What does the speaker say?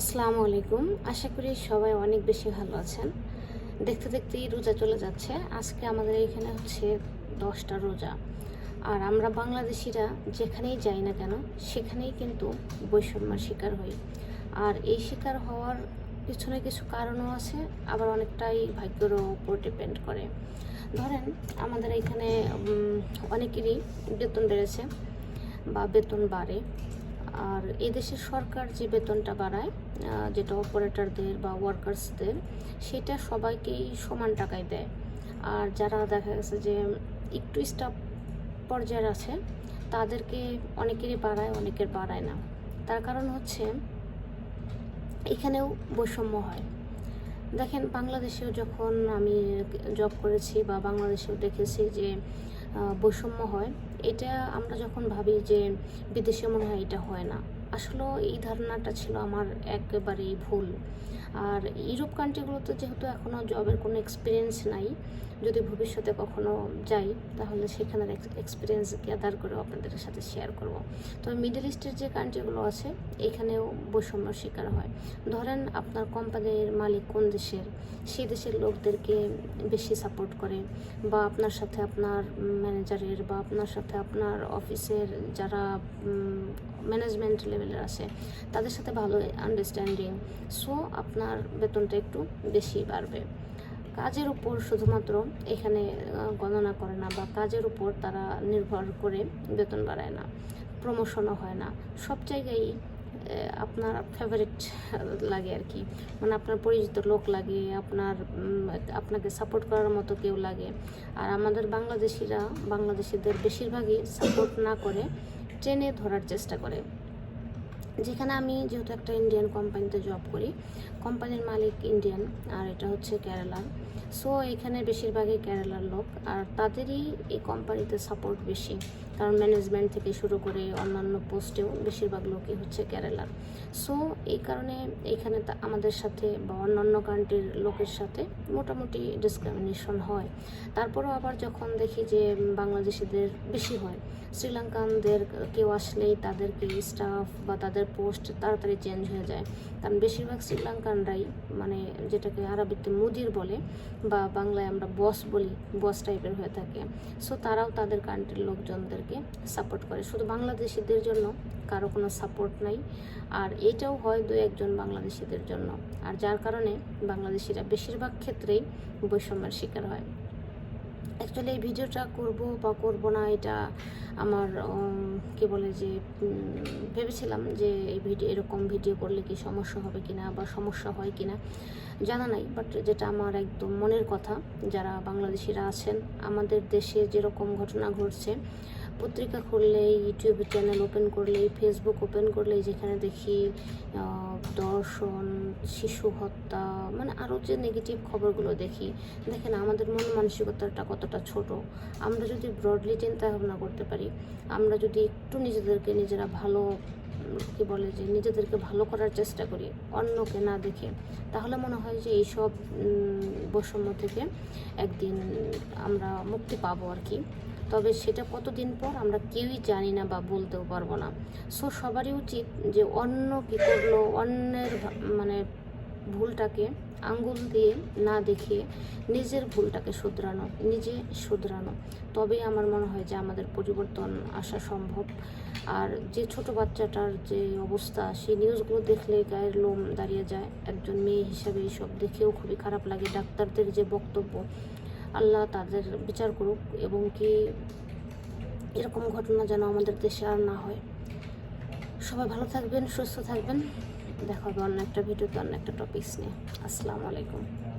আসসালামু আলাইকুম। আশা করি সবাই অনেক বেশি ভালো আছেন। দেখতে দেখতেই রোজা চলে যাচ্ছে। আজকে আমাদের এখানে হচ্ছে দশটা রোজা। আর আমরা বাংলাদেশিরা যেখানেই যাই না কেন, সেখানেই কিন্তু বৈষম্যের শিকার হই। আর এই শিকার হওয়ার পিছনে কিছু কারণও আছে, আবার অনেকটাই ভাগ্যের উপর ডিপেন্ড করে। ধরেন, আমাদের এখানে অনেকেরই বেতন বেড়েছে বা বেতন বাড়ে। আর এই দেশের সরকার যে বেতনটা বাড়ায় যেটা অপারেটরদের বা ওয়ার্কার্সদের সেটা সবাইকেই সমান টাকায় দেয়। আর যারা দেখা গেছে যে একটু স্টাফ পর্যায়ের আছে, তাদেরকে অনেকেরই বাড়ায়, অনেকের বাড়ায় না। তার কারণ হচ্ছে এখানেও বৈষম্য হয়। দেখেন, বাংলাদেশেও যখন আমি জব করেছি বা বাংলাদেশেও দেখেছি যে বৈষম্য হয় এটা আমরা যখন ভাবি যে বিদেশে মনে হয় এটা হয় না। আসলে এই ধারণাটা ছিল আমার একেবারেই ভুল। আর ইউরোপ কান্ট্রিগুলোতে যেহেতু এখনও জবের কোনো এক্সপিরিয়েন্স নাই, যদি ভবিষ্যতে কখনো যাই, তাহলে সেখানের এক্সপিরিয়েন্স গ্যাদার করে আপনাদের সাথে শেয়ার করব। তবে মিডল ইস্টের যে কান্ট্রিগুলো আছে, এখানেও বৈষম্য শিকার হয়। ধরেন আপনার কোম্পানির মালিক কোন দেশের? সেই দেশের লোকদেরকে বেশি সাপোর্ট করে বা আপনার সাথে আপনার ম্যানেজারের বা আপনার সাথে আপনার অফিসের যারা ম্যানেজমেন্ট লেভেলের আছে। তাদের সাথে ভালো আন্ডারস্ট্যান্ডিং সো আপনার বেতনটা একটু বেশি বাড়বে। কাজের উপর শুধুমাত্র এখানে গণনা করে না বা কাজের উপর তারা নির্ভর করে বেতন বাড়ায় না প্রমোশনও হয় না। সব জায়গায় আপনার ফেভারিট লাগে আর কি। মানে আপনার পরিচিত লোক লাগে, আপনার আপনাকে সাপোর্ট করার মতো কেউ লাগে। আর আমাদের বাংলাদেশিরা, বাংলাদেশিদের বেশিরভাগই সাপোর্ট না করে ট্রেনে ধরার চেষ্টা করে। যেখানে আমি যেহেতু একটা ইন্ডিয়ান কোম্পানিতে জব করি কোম্পানির মালিক ইন্ডিয়ান আর এটা হচ্ছে কেরালার সো এখানে বেশিরভাগই কেরালার লোক আর তাদেরই এই কোম্পানিতে সাপোর্ট বেশি। কারণ ম্যানেজমেন্ট থেকে শুরু করে অন্যান্য পোস্টেও বেশিরভাগ লোকই হচ্ছে কেরালার সো এই কারণে এখানে আমাদের সাথে বা অন্যান্য কান্ট্রির লোকের সাথে মোটামুটি ডিসক্রিমিনেশন হয়। তারপরেও আবার যখন দেখি যে বাংলাদেশিদের বেশি হয়, শ্রীলঙ্কানদের কেউ আসলেই তাদেরকে স্টাফ বা তাদের পোস্ট তাড়াতাড়ি চেঞ্জ হয়ে যায়। কারণ বেশিরভাগ শ্রীলঙ্কানরাই মানে যেটাকে আরবিতে মুদির বলে বা বাংলায় আমরা বস বলি, বস টাইপের হয়ে থাকে। সো তারাও তাদের কান্ট্রির লোকজনদেরকে সাপোর্ট করে। শুধু বাংলাদেশিদের জন্য কারও কোনো সাপোর্ট নাই। আর এটাও হয় দু একজন বাংলাদেশিদের জন্য। আর যার কারণে বাংলাদেশিরা বেশিরভাগ ক্ষেত্রেই বৈষম্যের শিকার হয়। অ্যাকচুয়ালি এই ভিডিওটা করব বা করব না, এটা আমার কি বলে যে ভেবেছিলাম যে এই ভিডিও এরকম ভিডিও করলে কি সমস্যা হবে কিনা বা সমস্যা হয় কিনা, জানা নাই। বাট যেটা আমার একদম মনের কথা, যারা বাংলাদেশিরা আছেন, আমাদের দেশে যেরকম ঘটনা ঘটছে পত্রিকা খুললেই ইউটিউব চ্যানেল ওপেন করলেই ফেসবুক ওপেন করলেই যেখানে দেখি দর্শন, শিশু হত্যা মানে আরও যে নেগেটিভ খবরগুলো দেখি, দেখেন আমাদের মন মানসিকতাটা কতটা ছোট। আমরা যদি ব্রডলি চিন্তা ভাবনা করতে পারি, আমরা যদি একটু নিজেদেরকে নিজেরা ভালো, কি বলে যে, নিজেদেরকে ভালো করার চেষ্টা করি, অন্যকে না দেখে, তাহলে মনে হয় যে এইসব বৈষম্য থেকে একদিন আমরা মুক্তি পাবো আর কি। তবে সেটা কতদিন পর আমরা কেউই জানি না বা বলতেও পারব না। সো সবারই উচিত যে অন্য কী করল অন্যের মানে ভুলটাকে আঙ্গুল দিয়ে না দেখে নিজের ভুলটাকে শুধরানো, নিজে শুধরানো। তবেই আমার মনে হয় যে আমাদের পরিবর্তন আসা সম্ভব। আর যে ছোট বাচ্চাটার যে অবস্থা, সেই নিউজগুলো দেখলে গায়ের লোম দাঁড়িয়ে যায়। একজন মেয়ে হিসেবে এইসব দেখেও খুবই খারাপ লাগে। ডাক্তারদের যে বক্তব্য আল্লাহ তাদের বিচার করুক এবং কি এরকম ঘটনা যেন আমাদের দেশে আর না হয়। সবাই ভালো থাকবেন, সুস্থ থাকবেন। দেখা হবে অন্য একটা ভিডিওতে, অন্য একটা টপিকস নিয়ে। আসসালামু আলাইকুম।